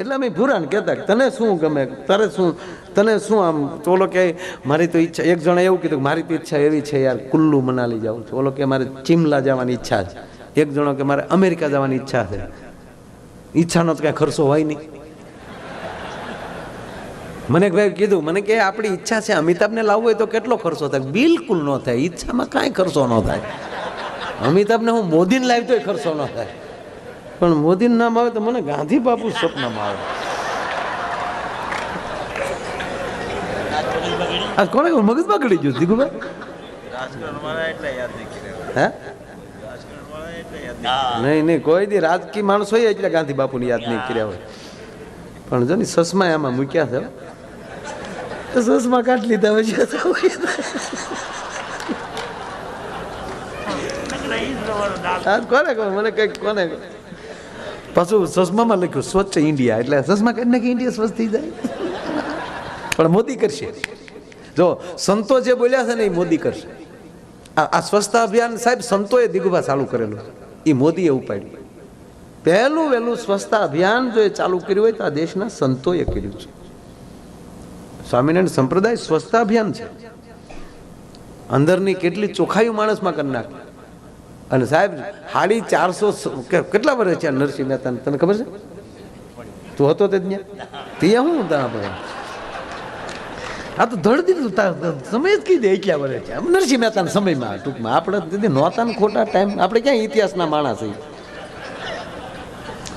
એટલે અમે ભૂરાને કહેતા કે તને શું ગમે? તારે શું? તને શું આમ? તો ઓલો કે, મારી તો ઈચ્છા એક જણે એવું કીધું મારી તો ઈચ્છા એવી છે યાર, કુલ્લુ મનાલી જવું છે. ઓલો કે, મારે ચિમલા જવાની ઈચ્છા છે. એક જણો કે, મારે અમેરિકા જવાની ઈચ્છા છે. ઈચ્છાનો તો કાંઈ ખર્ચો હોય નહીં. મને ભાઈ કીધું, મને કે, આપણી ઈચ્છા છે અમિતાભને લાવવું હોય તો કેટલો ખર્ચો થાય? બિલકુલ ન થાય. ઈચ્છામાં કાંઈ ખર્ચો ન થાય. અમિતાભને હું મોદીને લાવી તોય ખર્ચો ન થાય. પણ મોદીનું નામ આવે તો મને ગાંધી બાપુ સપનામાં આવે. આ કોને? મગજ બગડી ગયું દીકુભાઈ નહીં નહીં, કોઈ દી રાજકીય માણસો એટલે ગાંધી બાપુની યાદ નહીં કર્યા હોય. પણ જો ને સસમા આમાં મૂક્યા છે સસમા કાઢ લીધા પછી કોને મને કંઈક કોને? પાછું સસમામાં લખ્યું, સ્વચ્છ ઇન્ડિયા. એટલે સસમા કરીને કે ઇન્ડિયા સ્વચ્છ થઈ જાય. પણ મોદી કરશે. જો, સંતો જે બોલ્યા છે ને, એ મોદી કરશે. આ સ્વચ્છતા અભિયાન સાહેબ, સંતોએ દિગુભા ચાલુ કરેલું. એ મોદીએ ઉપાડ્યું. પહેલું વહેલું સ્વચ્છતા અભિયાન જો એ ચાલુ કર્યું હોય તો આ દેશના સંતોએ કર્યું છે. સ્વામિનારાયણ સંપ્રદાય સ્વચ્છતા અભિયાન છે. અંદરની કેટલી ચોખાયું માણસમાં કરી નાખે. અને સાહેબ સાડી ચારસો કેટલા વર્ષ છે નરસિંહ મહેતા તને ખબર છે? તું હતો તે ત્યાં? ત્યાં હું ત્યાં આપણે આ તો ધડ દીધું સમય જ કીધે ક્યાં વર્ષ છે. આમ નરસિંહ મહેતાના સમયમાં ટૂંકમાં. આપણે દીદી નહોતા ખોટા ટાઈમ આપણે ક્યાં ઇતિહાસના માણસ છીએ?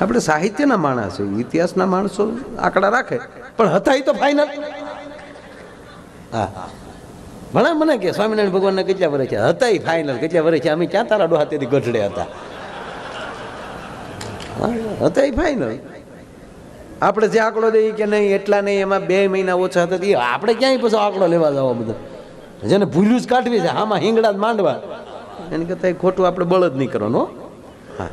આપણે સાહિત્યના માણસ છીએ. ઇતિહાસના માણસો આંકડા રાખે. પણ હતા એ તો ફાઇનલ હા. ભણા મને કે સ્વામિનારાયણ ભગવાનના કેટલા વર્ષ છે હતા એ ફાઇનલ કેટલા વર્ષ છે અમે ક્યાં તારા ડોહા તેથી ગઢડે હતા? હતા એ ફાઇનલ આપણે જે આંકડો દઈએ કે નહીં, એટલા નહીં, એમાં બે મહિના ઓછા હતા એ આપણે ક્યાંય પછી આંકડો લેવા જવા બધા? જેને ભૂલ્યું જ કાઢવી છે, આમાં હિંગડા જ માંડવા. એને કરતાં ખોટું આપણે બળદ નહીં કરવાનું, હા.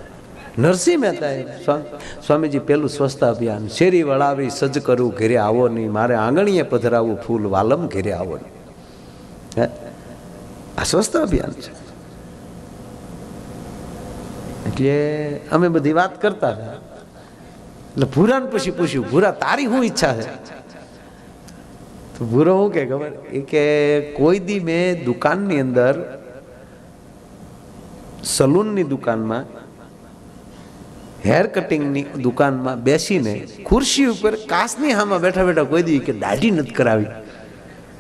નરસિંહ મહેતા સ્વા- સ્વામીજી પેલું સ્વચ્છતા અભિયાન શેરી વળાવી સજ્જ કરું, ઘેરે આવો નહીં, મારે આંગણીએ પધરાવું ફૂલ, વાલમ ઘેરે આવો નહીં. આ સ્વસ્થ અભિયાન છે એટલે અમે બધી વાત કરતા હતા. એટલે ભૂરાને પછી પૂછ્યું, ભૂરા, તારી શું ઈચ્છા છે? તો ભૂરો શું કે, ખબર? એ કે કોઈ દી મેં દુકાનની અંદર સલૂનની દુકાનમાં હેર કટિંગની દુકાનમાં બેસીને ખુરશી ઉપર કાસની હામાં બેઠા બેઠા કોઈ દી કે દાઢી નથી કરાવી.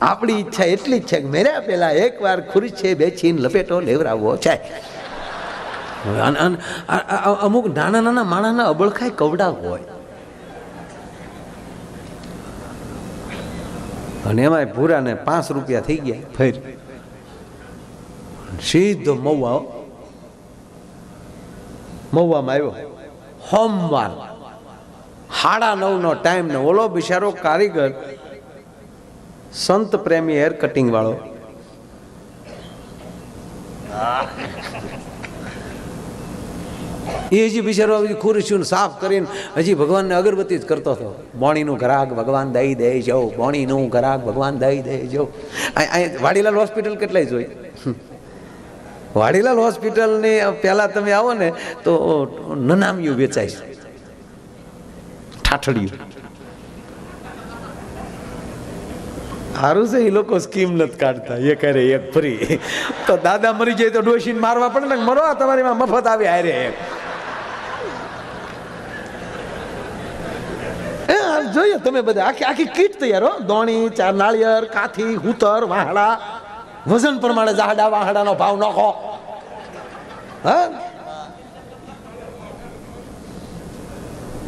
આપણી ઈચ્છા એટલી જ છે કે મેર્યા પેલા એકવાર ખુરશે બેસીને લપેટો લેવરાવવો છે. અમુક નાના નાના માણસના અબળખાય કવડા હોય. અને એમાંય ભૂરાને પાંચ રૂપિયા થઈ ગયા. ફેર સીધો મહુવા. મહુવામાં આવ્યો. સોમવાર સાડા નવનો ટાઈમ ને ઓલો બિચારો કારીગર સંત પ્રેમી હેર કટિંગ વાળો. એ હજી બિચારો હજી ખુરશીઓને સાફ કરીને હજી ભગવાનને અગરબત્તી જ કરતો હતો. બોણીનું ઘરાક ભગવાન દઈ દે જવું બોણીનું ઘરાક ભગવાન દઈ દે જવું. વાડીલાલ હોસ્પિટલ કેટલાય જોઈ? વાડીલાલ હોસ્પિટલની પહેલાં તમે આવો ને તો નનામિયું વેચાય છે. ઠાઠડિયું. સારું છે એ લોકો સ્કીમ નથી કાઢતા. એ કરે એક ફરી તો દાદા મરી જાય તો ડોશીને મારવા પડે ને મરો આ તમારી માં મફત આવી હારે એક જોઈએ તમે બધા. આખી આખી કીટ તૈયાર હો. દોણી, ચાર નાળિયેર કાથી હુતર, વાહડા. વજન પ્રમાણે જાહડા વાહડાનો ભાવ નાખો. હા?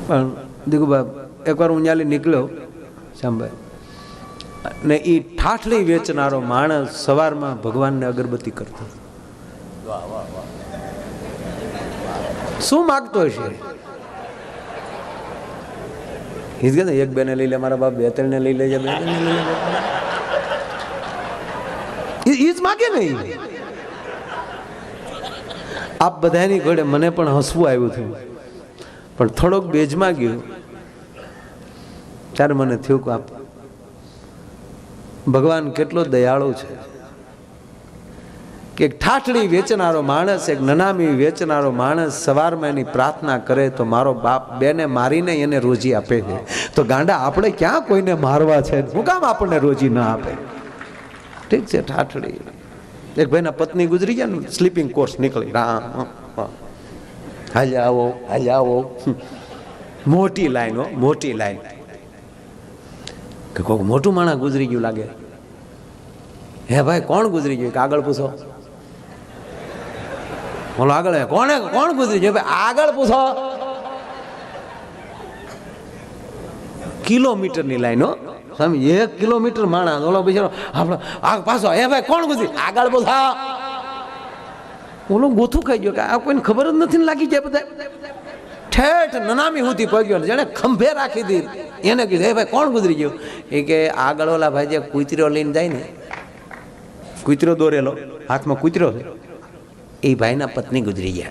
પણ દીકુબા એકવાર હું ન્યાલી નીકળ્યો સાંભાઈ ને એ ઠાઠલી વેચનારો માણસ સવારમાં ભગવાનને અગરબત્તી કરતો. શું માગતો હશે? હિજ ગયા એક બેને લઈ લે, મારા બાપ બે ત્રણ ને લઈ લેજે, બે ત્રણ લઈ લે ઈજ માગે નહીં આપ બધાની ઘોડે મને પણ હસવું આવ્યું હતું. પણ થોડોક બેજમાં ગયું. ત્યારે મને થયું કે આપ ભગવાન કેટલો દયાળુ છે. કે ઠાઠડી વેચનારો માણસ, એક નનામી વેચનારો માણસ સવારમાં એની પ્રાર્થના કરે તો મારો બાપ બેને મારીને એને રોજી આપે છે. તો ગાંડા, આપણે ક્યાં કોઈને મારવા છે? હું કામ આપણને રોજી ના આપે? ઠીક છે ઠાઠડી એક ભાઈના પત્ની ગુજરી ગયા ને સ્લીપિંગ કોર્સ નીકળી. રામ હાલ આવો હાલ આવો. મોટી લાઈન હો, મોટી લાઈન. કે કોઈક મોટું માણસ ગુજરી ગયું લાગે. હે ભાઈ, કોણ ગુજરી ગયું? કે આગળ પૂછો. બોલો, આગળ. કોણે, કોણ ગુજરી ગયું? ભાઈ, આગળ પૂછો. કિલોમીટરની લાઈનો સ્વામી, એક કિલોમીટર માણસ. ઓલો બિચારો, આપણો, આ પાછો, હે ભાઈ, કોણ ગુજરી? આગળ પૂછો. ઓલો ગોથું ખાઈ ગયો કે આ કોઈને ખબર જ નથી લાગી જાય બધા ઠેઠ નનામી હુંથી પગ્યો જેને ખંભે રાખી દીધી. એને કીધું એ ભાઈ કોણ ગુજરી ગયું? એ કે આગળ ઓલા ભાઈ જે કૂતરો લઈને જાય ને કૂતરો દોરેલો હાથમાં કૂતરો છે. એ ભાઈના પત્ની ગુજરી ગયા.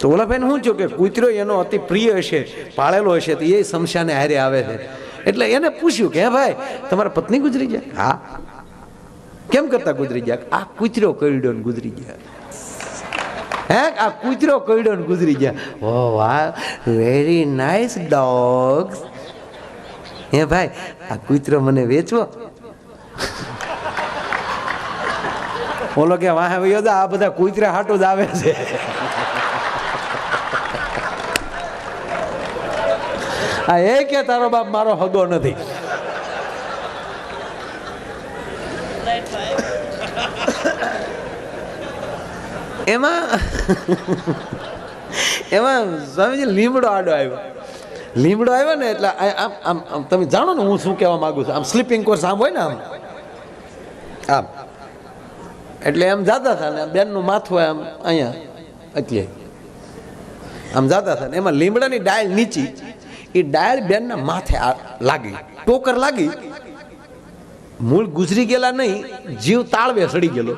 તો ઓલા ભાઈને શું થયું કે કૂતરો એનો અતિ પ્રિય હશે પાળેલો હશે તો એ શમશાને હારે આવે છે. એટલે એને પૂછ્યું કે હે ભાઈ તમારા પત્ની ગુજરી ગયા? હા. કેમ કરતા ગુજરી ગયા? આ કૂતરો કરડ્યો ને ગુજરી ગયા. હે? આ કૂતરો કરડ્યો ને ગુજરી ગયા? ઓ વાહ વેરી નાઇસ ડોગ્સ હે ભાઈ આ કૂતરો મને વેચવો. ઓલો કે વાહે વયો આ બધા કૂતરા હાટું જ આવે છે. આ એ કે તારો બાપ મારો હગો નથી. એમાં એમાં સ્વામીજી લીમડો આડો આવ્યો. લીમડો આવ્યો ને એટલે આમ આમ આમ તમે જાણો ને હું શું કહેવા માંગુ છું. આમ સ્લીપિંગ કોર્સ આમ હોય ને આમ. આમ. એટલે એમ જાતા હતા ને બેનનું માથું આમ અહીંયા અત્યારે. આમ જાતા હતા ને એમાં લીમડાની ડાયલ નીચી. એ ડાયલ બેનના માથે લાગી. ટોકર લાગી. મૂળ ગુજરી ગયેલા નહીં, જીવ તાળવે સડી ગયેલો.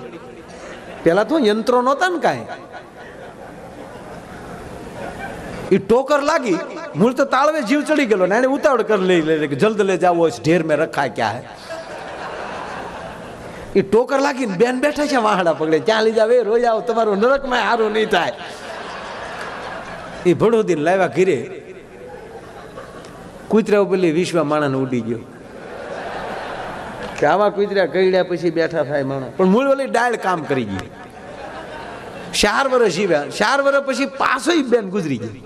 પેલા તો યંત્રો નહોતા ને કાંઈ. એ ટોકર લાગી. મૂળ તો તાળવે જીવ ચડી ગયેલો ને એને ઉતાવળ કરી લઈ લે કે જલ્દ લે જાવો છે ઢેર મેં રખા ક્યાં હે એ ટોકર લાગીને બેન બેઠા છે વાહડા પકડે ત્યાં લઈ જાવ એ રોજ આવો તમારું નરકમાં સારું નહીં થાય એ ભડોદીને લાવ્યા ઘીરે કૂતરા પેલી વિશ્વ માણસ ઉડી ગયો કે આવા કૂતરા કઈડ્યા પછી બેઠા થાય માણસ. પણ મૂળ ઓલી ડાળ કામ કરી ગઈ ચાર વર્ષ જીવ્યા ચાર વર્ષ પછી પાછો બેન ગુજરી ગઈ.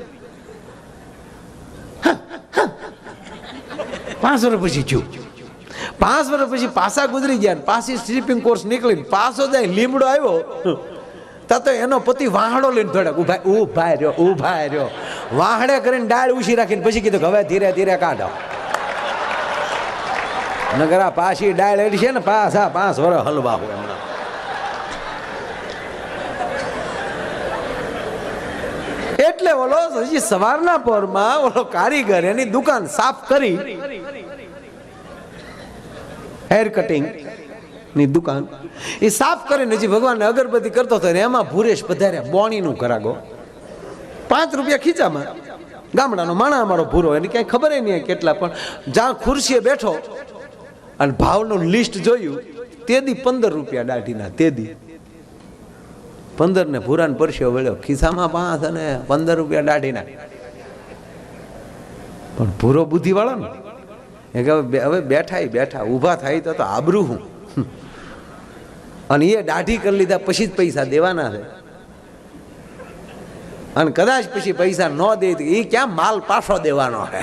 પાંચ વર્ષ પછી થયું. પાંચ વર્ષ પછી પાછા ગુજરી ગયા પાછી સ્લીપિંગ કોર્સ નીકળીને પાછો જાય, લીમડો આવ્યો. તા તો એનો પતિ વાહડો લઈને થોડાક ઊભા ઊભા રહ્યો ઊભા રહ્યો. વાહડે કરીને ડાળ ઉછી રાખીને પછી કીધું હવે ધીરે ધીરે કાઢો. નગર પાછી ડાળ એડી છે ને, પાછા પાંચ વર્ષ હલવા હોય હમણાં. એટલે ઓલો હજી સવારના પોરમાં ઓલો કારીગર એની દુકાન સાફ કરી હેર કટિંગની દુકાન. એ સાફ કરીને હજી ભગવાનને અગરબત્તી કરતો હતો એમાં ભુરેશ પધાર્યા. બોણીનું કરાગો. પાંચ રૂપિયા ખીચામાં. ગામડાનો માણા અમારો ભૂરો. એની ક્યાંય ખબર નહીં કેટલા, પણ જ્યાં ખુરશીએ બેઠો અને ભાવનું લિસ્ટ જોયું તેદી પંદર રૂપિયા દાઢીના તેદી પંદર ને ભૂરાને પરસ્યો વળ્યો. ખિસ્સામાં પાંચ અને પંદર રૂપિયા દાઢીના. પણ ભૂરો બુદ્ધિવાળો ને કે હવે બેઠા બેઠા, ઊભા થાય તો આબરું હું. અને એ દાઢી કરી લીધા, પછી જ પૈસા દેવાના છે. અને કદાચ પછી પૈસા ન દે એ ક્યાં માલ પાછો દેવાનો હે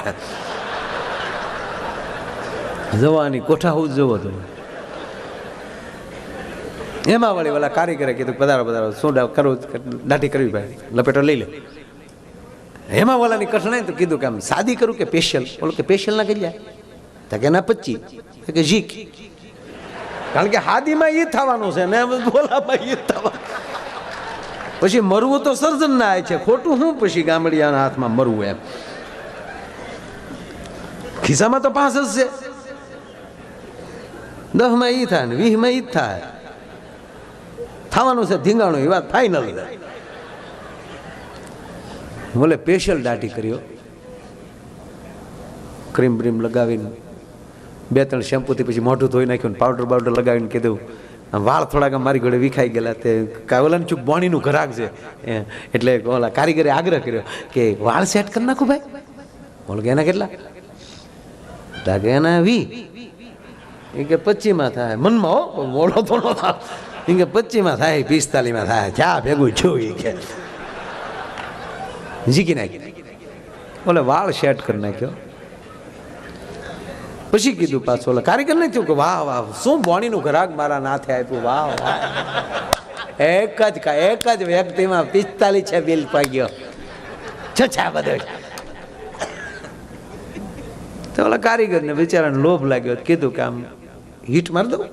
જવાની કોઠા હું જોવો તો? એમાં વળી ઓલા કારીગરે કીધું પધારો પધારો, શું કરવું દાઢી કરવી ભાઈ? લપેટો લઈ લે. એમાં ઓલાની કઠણાઈ તો કીધું કે, આમ સાદી કરું કે સ્પેશિયલ બોલો કે સ્પેશિયલ ના કરી જાય તો કે ના પચી કે ઝીક કારણ કે હાદીમાં એ થવાનું છે ને બોલામાં એ થવાનું પછી મરવું તો સર્જન ના છે ખોટું શું પછી ગામડિયાના હાથમાં મરવું એમ ખિસ્સામાં તો પાંચ જ છે દસમાં ઈ થાય ને વીસમાં ઈ જ થાય થવાનું છે ધીંગાણું એ વાત ફાઈનલ બોલે સ્પેશિયલ દાઢી કર્યો ક્રીમ બ્રીમ લગાવીને બે ત્રણ શેમ્પૂથી પછી મોઢું ધોઈ નાખ્યું ને પાવડર બાવડર લગાવીને કીધું વાળ થોડાક મારી ઘોડે વિખાઈ ગયેલા તે ઓલા ચૂક બોણીનું ઘરાક છે. એટલે ઓલા કારીગરે આગ્રહ કર્યો કે, વાળ સેટ કરી નાખું ભાઈ. બોલો કે, એના કેટલા? કે એના વી. એ કે પચીમાં થાય. મનમાં હો મોડો નો થાય. એ કે પચીમાં થાય પિસ્તાલીમાં થાય. ચા ભેગું જોઈ કે. જીકી નાખી. ઓલે વાળ સેટ કરી નાખ્યો. પછી કીધું પાછું કારીગર ને થયું કે વાહ વાહ શું બોણીનું ઘરાક મારા નાથે આપ્યું? વાહ વાહ. એક જ કા- એક જ વ્યક્તિમાં પિસ્તાલીસ છે બિલ પાગ્યો છછા બધો. તો ઓલા કારીગરને બિચારાને લોભ લાગ્યો કીધું કે આમ હીટ મારી દઉં.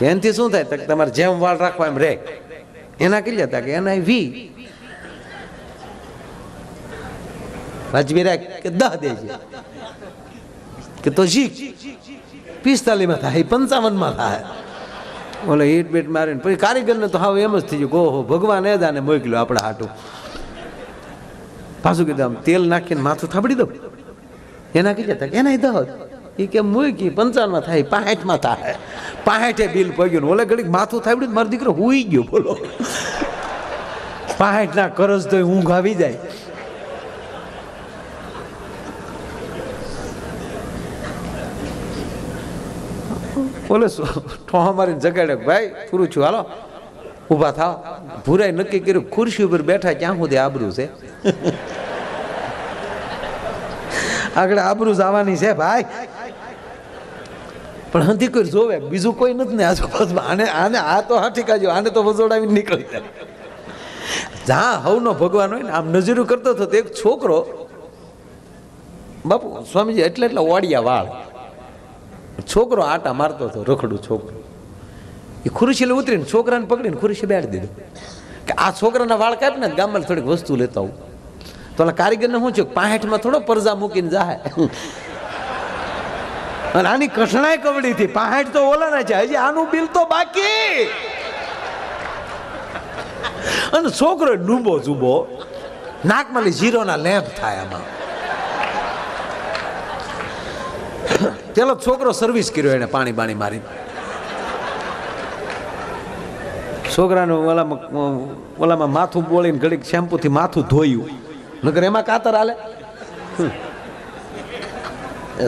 એનાથી શું થાય? તમારે જેમ વાળ રાખવા એમ રે. એના કેટલા હતા કે એના વી. વાજબી રાખ કે દહ દેજે કે તો શીખ થાય, પંચાવનમાં થાય. ઓલે હીટ બીટ મારીને પછી કારીગરને તો હાવ એમ જ થઈ ગયું ઓહો, ભગવાન એ દાને મોકલ્યો આપણે હાટું. પાછું કીધું આમ, તેલ નાખીને માથું થાબડી દઉં. એના કીધા હતા એના દહ. એ કે મૂકી, પંચાવનમાં થાય પાસઠમાં થાય. પાસઠે બિલ પગ્યું ઓલે ઘડીક માથું થાબડ્યું મારો દીકરો હુઈ ગયો બોલો. પાસઠ ના કરજ તો ઊંઘ આવી જાય. બોલે ઠોહા મારીને જગાડે ભાઈ, પૂરું છું, હાલો. ઊભા થાવ ભૂરાઈ નક્કી કર્યું, ખુરશી ઉપર બેઠા ક્યાં સુધી આબરું છે? આગળ આબરું જવાની છે, ભાઈ. પણ હંથી કોઈ જોવે, બીજું કોઈ નથી ને આજુબાજુમાં. આને આને, આ તો હાથી કાજો, આને તો વજોડાવીને નીકળી જાય. જ્યાં હવનો ભગવાન હોય ને, આમ નજરું કરતો હતો એક છોકરો, બાપુ, સ્વામીજી, એટલે એટલે ઓડિયા વાળ. છોકરો આટા મારતો હતો, રખડું છોકરો. એ ખુરશીલે ઉતરીને છોકરાને પકડીને ખુરશી બેઠ દીધું. કે આ છોકરાના વાળ કાઢ ને ગામમાં થોડીક વસ્તુ લેતા આવું. તો ઓલા કારીગરને શું છે પાહેઠમાં થોડો પરજા મૂકીને જાય અને આની કઠણાઈ કવડી થી પાહેઠ તો ઓલાના છે. હજી આનું બિલ તો બાકી. અને છોકરો ડૂબો જુબો નાકમાં જીરોના લેમ્પ થાય આમાં. પેલો છોકરો સર્વિસ કર્યો એને પાણી બાણી મારી. છોકરાનું ઓલામાં ઓલામાં માથું બોળીને ઘડીક શેમ્પૂથી માથું ધોયું. નગર એમાં કાતર હાલે?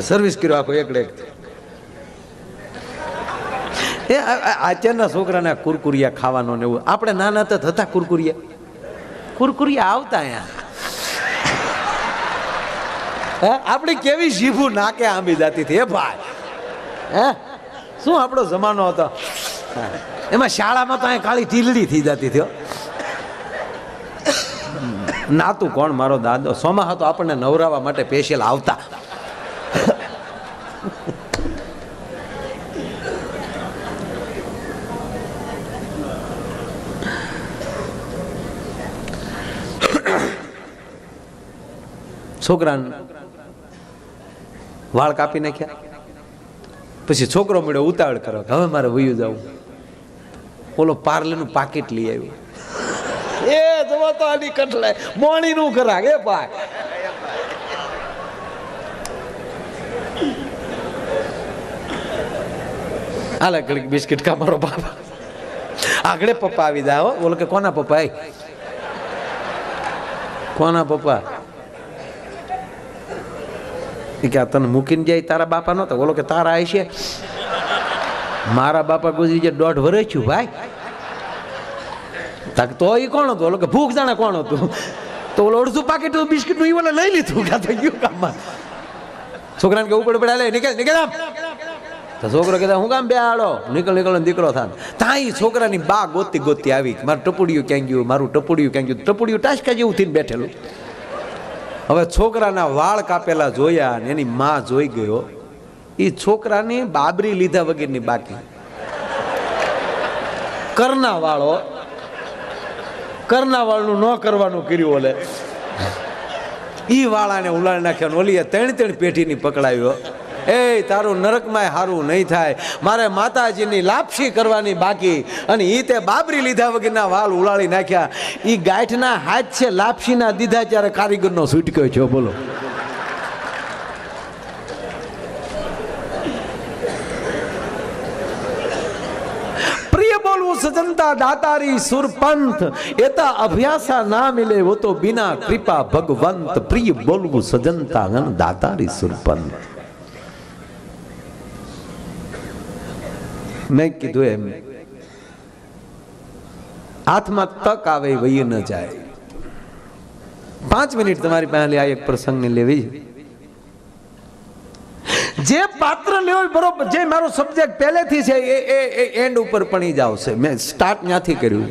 સર્વિસ કર્યો આખો એકડે એક એ અત્યારના છોકરાને કુરકુરિયા ખાવાનો ને એવું. આપણે નાના તો થતા કુરકુરિયા. કુરકુરિયા આવતા અહીંયા. હે? આપણી કેવી જીભું નાકે આંબી જતી હતી એ ભાઈ? હે? શું આપણો જમાનો હતો? એમાં શાળામાં તો કાળી ટીલડી થઈ જતી થયો નાતું કોણ? મારો દાદો. સોમા હતો, આપણને નવરાવા માટે સ્પેશિયલ આવતા. છોકરાને વાળ કાપી નાખ્યા. પછી છોકરો મળ્યો, ઉતાવળ કરો હવે મારે વયું જવું. ઓલો પાર્લેનું પાકીટ લઈ આવ્યું. એ જવા તો આની કટલે, મોણીનું કરા એ પાક હાલે, ઘડીક બિસ્કિટ કા મારો બાપા. આગળ પપ્પા આવી જાય બોલો કે, કોના પપ્પા? કોના પપ્પા? કે આ તને મૂકીને જાય તારા બાપા નહોતો બોલો કે તારા છે. મારા બાપા ગુજરી જાય દોઢ વર્ષ છું ભાઈ. તાક તો એ કોણ હતું? ઓલો કે ભૂખ જાણે કોણ હતું? તો ઓલો અડધું પાકેટ બિસ્કીટનું ઈ ઓલે લઈ લીધું. કાં તો ગયું કામમાં. છોકરાને કે ઉપર પડ્યા, લે, નીકળ નીકળ તો છોકરો કહેતા, હું કામ બે આડો નીકળ નીકળ, ને દીકરો થાય ત્યાં છોકરાની બા ગોતી ગોતી આવી. મારું ટપુડિયું ક્યાં ગયું? મારું ટપુડિયું ક્યાં ગયું? ટપુડિયું ટાસકા જેવું થઈને બેઠેલું. હવે છોકરાના વાળ કાપેલા જોયા અને એની માં જોઈ ગયો એ છોકરાની બાબરી લીધા વગરની બાકી. કરના વાળો, કરના વાળનું ન કરવાનું કર્યું ઓલે. ઈ વાળાને ઉલાળી નાખ્યા ઓલીએ ત્રણ ત્રણ પેઢીની પકડાવ્યો એ તારું નરકમાં હારું નહીં થાય. મારે માતાજીની લાપસી કરવાની બાકી. અને એ તે બાબરી લીધા વગરના વાલ ઉલાળી નાખ્યા. એ ગાંઠના હાથ છે, લાપસીના દીધા ત્યારે કારીગરનો છૂટક્યો છે બોલો. સજનતા દાતારી સુરપંથ. એતા અભ્યાસા ના મિલે વો તો બિના કૃપા ભગવંત. પ્રિય બોલવું સજનતા દાતારી સુરપંથ. મેં કીધું એમ હાથમાં તક આવે વહી ન જાય. પાંચ મિનિટ તમારી પાસે આ એક પ્રસંગને લેવી જે પાત્ર લેવો બરોબર, જે મારો સબ્જેક્ટ પહેલેથી છે એ એ એન્ડ ઉપર પણી જ આવશે. મેં સ્ટાર્ટ ત્યાંથી કર્યું.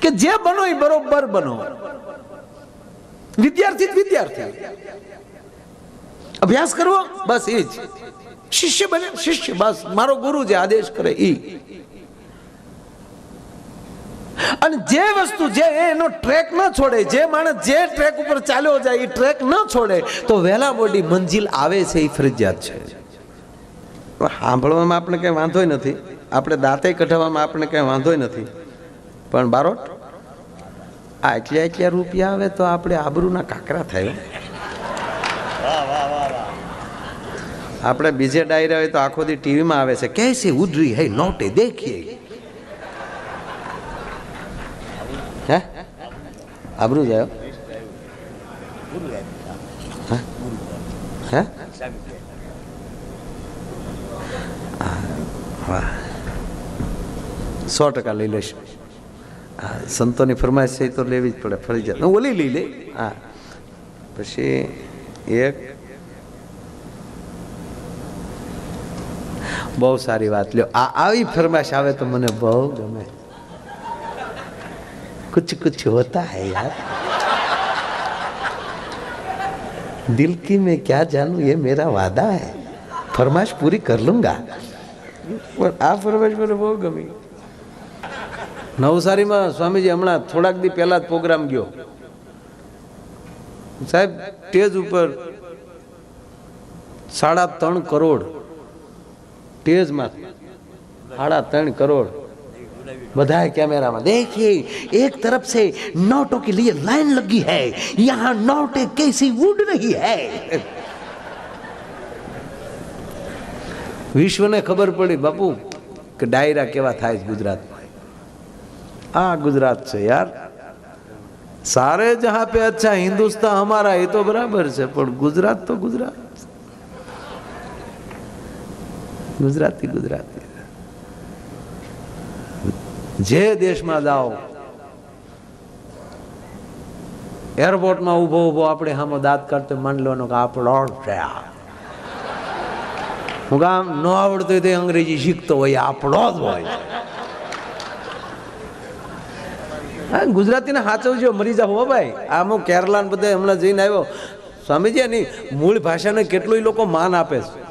કે જે બનો એ બરોબર બનો. વિદ્યાર્થી વિદ્યાર્થી. અભ્યાસ કરવો, બસ એ જ. શિષ્ય બને, શિષ્ય, બસ. મારો ગુરુ જે આદેશ કરે એ અને જે વસ્તુ જે એનો ટ્રેક ન છોડે, જે માણસ જે ટ્રેક ઉપર ચાલ્યો જાય એ ટ્રેક ન છોડે, તો વહેલા મોડી મંજિલ આવે છે એ ફરજિયાત છે. સાંભળવામાં આપણે કંઈ વાંધો નથી. આપણે દાંતે કઢાવવામાં આપણે કંઈ વાંધો નથી. પણ બારોટ, આ એટલા રૂપિયા આવે તો આપણે આબરૂના કાકરા થાય હો. આપણે બીજે ડાયરા હોય તો આખો દી ટીવીમાં આવે છે, કેસે ઉધરી હે, નોટે દેખીએ. હે? આબરૂ જાયો હે. સો ટકા લઈ લઈશ. સંતોની ફરમાઈશ છે તો લેવી જ પડે જાય. હું ઓલી લઈ લે હા. પછી એક બહુ સારી વાત. લ્યો, આ આવી ફરમાશ આવે તો મને બહુ ગમે. કુછ કુછ હોતા હૈ યાર. દિલ કી મેં ક્યાં જાણું એ મેરા વાદા હૈ. ફરમાશ પૂરી કર લુંગા. પણ આ ફરમાશ મને બહુ ગમી. નવસારીમાં સ્વામીજી હમણાં થોડાક દી પહેલા જ પ્રોગ્રામ ગયો. સાહેબ, સ્ટેજ ઉપર સાડા ત્રણ કરોડ સ્ટેજમાં સાડા ત્રણ કરોડ બધા कैमरा में देखिए एक तरफ से नोटों के लिए लाइन लगी है यहाँ नोटे कैसी उड़ रही है વિશ્વને ખબર પડી બાપુ કે ડાયરા કેવા થાય છે ગુજરાતમાં આ ગુજરાત છે યાર સારે જહાં पे अच्छा हिंदुस्तान हमारा ये तो बराबर છે પણ ગુજરાત તો ગુજરાત ગુજરાતી ગુજરાતી. જે દેશમાં જાઓ, એરપોર્ટમાં ઊભો ઊભો આપણે સામે દાંત કરતો માની લેવાનો કે આપણો છે આ. હું કામ ન આવડતું હોય તો અંગ્રેજી શીખતો હોય આપણો જ હોય. હા, ગુજરાતીને સાચવજો, મરી જાવ હો ભાઈ. આમ હું કેરલા ને બધા હમણાં જઈને આવ્યો. સ્વામીજી એની મૂળ ભાષાને કેટલું લોકો માન આપે છે.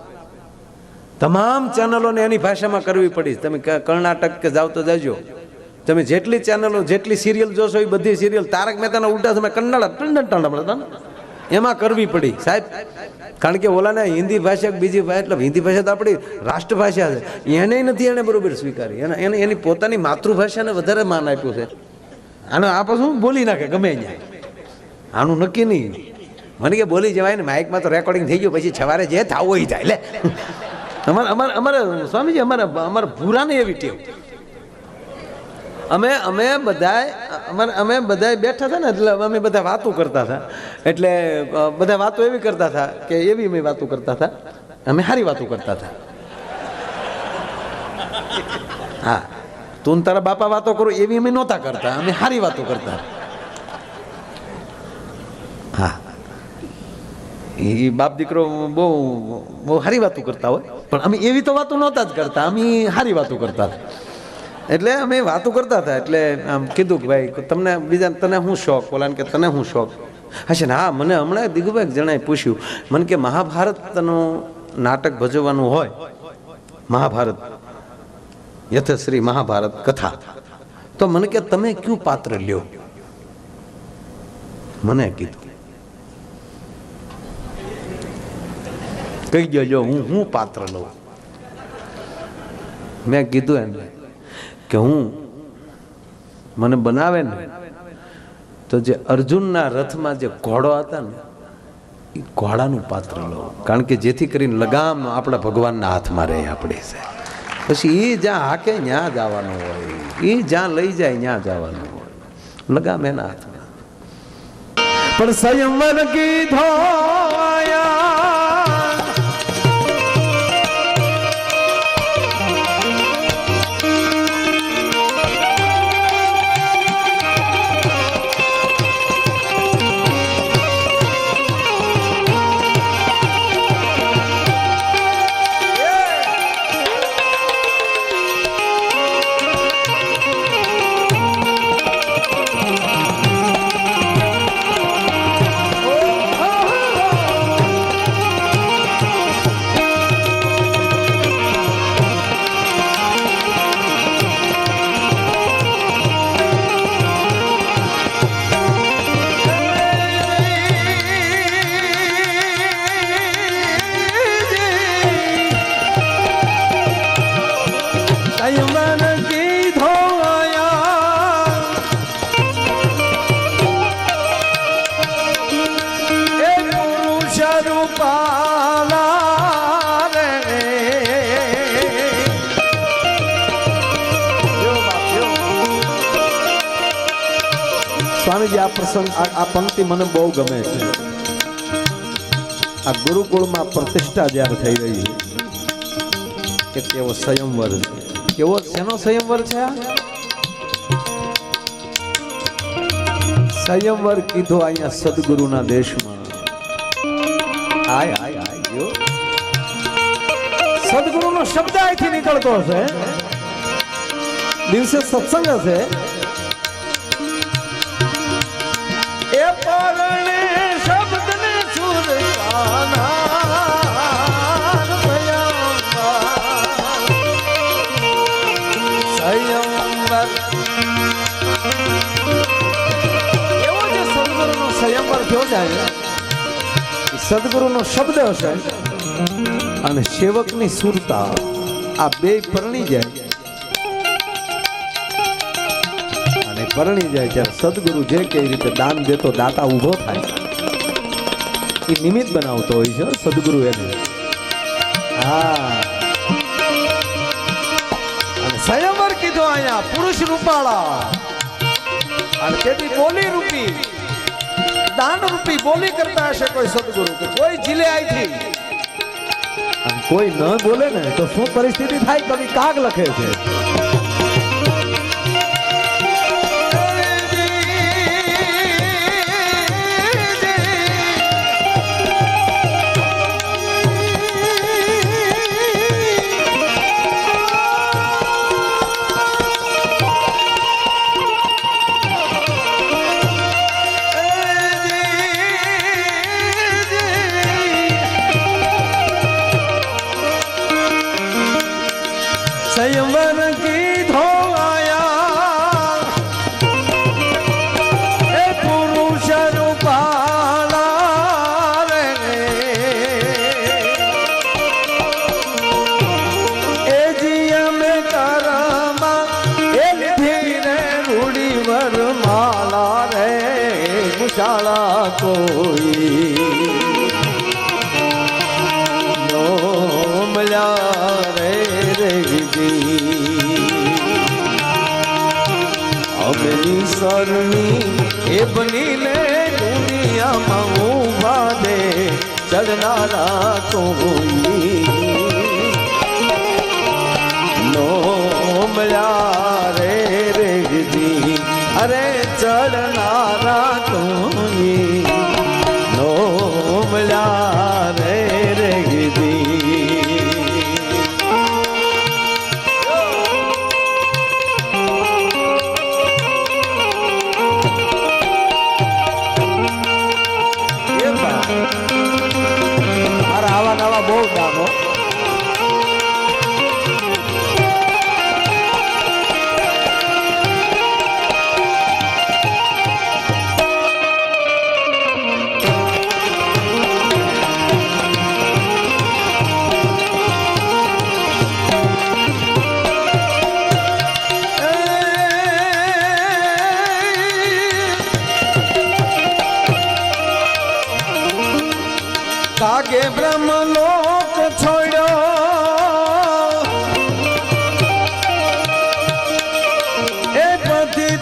તમામ ચેનલોને એની ભાષામાં કરવી પડી. તમે કર્ણાટક કે જાવ તો જજો. તમે જેટલી ચેનલો, જેટલી સિરિયલ જોશો એ બધી સિરિયલ તારક મહેતાના ઉલટા તમે કન્નડ એમાં કરવી પડી. સાહેબ, કારણ કે ઓલાને હિન્દી ભાષા બીજી ભાષા, એટલે હિન્દી ભાષા તો આપણી રાષ્ટ્રભાષા છે. એને નથી એને બરોબર સ્વીકારી. એને એને, એની પોતાની માતૃભાષાને વધારે માન આપ્યું છે. આનો આ પાછું બોલી નાખે, ગમે ત્યાં આનું નક્કી નહીં. મને કે બોલી જવાય ને માઇકમાં તો રેકોર્ડિંગ થઈ ગયું, પછી સવારે જે થાવું હોય થાય. લે. અમારે અમારે અમારે સ્વામીજી, અમારે અમારે ભૂરાને એવી ટેવ. અમે અમે બધાય અમારે અમે બધાય બેઠા હતા ને, એટલે અમે બધા વાતો કરતા હતા. એટલે બધા વાતો એવી કરતા હતા કે એવી અમે વાતો કરતા હતા. અમે સારી વાતો કરતા હતા. હા. તું તારા બાપા વાતો કરો, એવી અમે નહોતા કરતા. અમે સારી વાતો કરતા. હા એ બાપ દીકરો બહુ બહુ સારી વાતો કરતા હોય. પણ અમે એવી તો વાતો નહોતા જ કરતા. અમે સારી વાતો કરતા એટલે અમે વાતો કરતા હતા. એટલે આમ કીધું કે ભાઈ, તમને બીજા, તને શું શોખ? ઓલાને કે, તને શું શોખ? હશે ને, હા, મને હમણાં દીગુભાઈ જણાએ પૂછ્યું, મને કે મહાભારતનું નાટક ભજવવાનું હોય? મહાભારત. યથશ્રી મહાભારત કથા. તો મને કે, તમે કયું પાત્ર લ્યો? મને કીધું. કહી દેજો, હું હું પાત્ર લઉં. મેં કીધું એને કે હું મને બનાવે ને, તો જે અર્જુનના રથમાં જે ઘોડો હતા ને, એ ઘોડાનું પાત્ર લઉં. કારણ કે જેથી કરીને લગામ આપણા ભગવાનના હાથમાં રહે આપણે પછી એ જ્યાં હાકે ત્યાં જવાનું હોય. એ જ્યાં લઈ જાય ત્યાં જવાનું હોય. લગામ એના હાથમાં. પણ સંયમન કીધો સ્વામીજી આ પ્રસંગ આ પંક્તિ મને બહુ ગમે છે. આ ગુરુકુળમાં પ્રતિષ્ઠા જ્યારે થઈ રહી કે કેવો સ્વયંવર છે. કેવો શેનો સ્વયંવર છે સ્વયંવર કીધો અહીંયા સદગુરુના દેશમાં. આય આય આય સદગુરુનો શબ્દ અહીંથી નીકળતો હશે. દિવસે સત્સંગ હશે. જાય એ સદગુરુનો શબ્દ હશે અને સેવકની સુરતા આ બે પરણી જાય. અને પરણી જાય ત્યારે સદગુરુ જે કઈ રીતે દાન દેતો, દાતા ઊભો થાય. એ નિમિત્ત બનાવતો હોય છે સદગુરુ એને. હા. અને સંયમવર કીધો અહીંયા, પુરુષ રૂપાળા. અને તેથી બોલી રૂપી. દાન રૂપી બોલી કરતા હશે કોઈ સદગુરુ કે કોઈ જીલે આઈ થી કોઈ ન બોલે ને તો શું પરિસ્થિતિ થાય? કવિ કાગ લખે છે. કોઈ. મળ્યા રે રે વિધિ. અમની સરણી એ બનીને દુનિયામાં ઊભા દે ચડનારા કોઈ નો મળ્યા રે રે અરે ચડનારા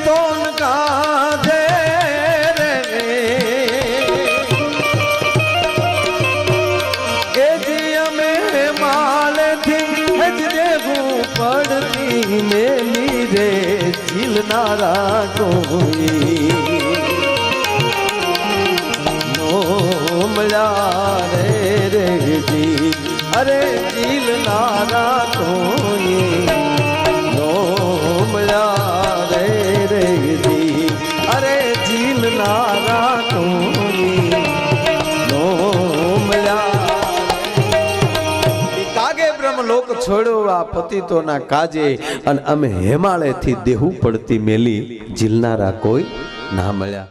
तोन का આ પતિતોના કાજે અને અમે હેમાળેથી દેહું પડતી મેલી ઝીલનારા કોઈ ના મળ્યા.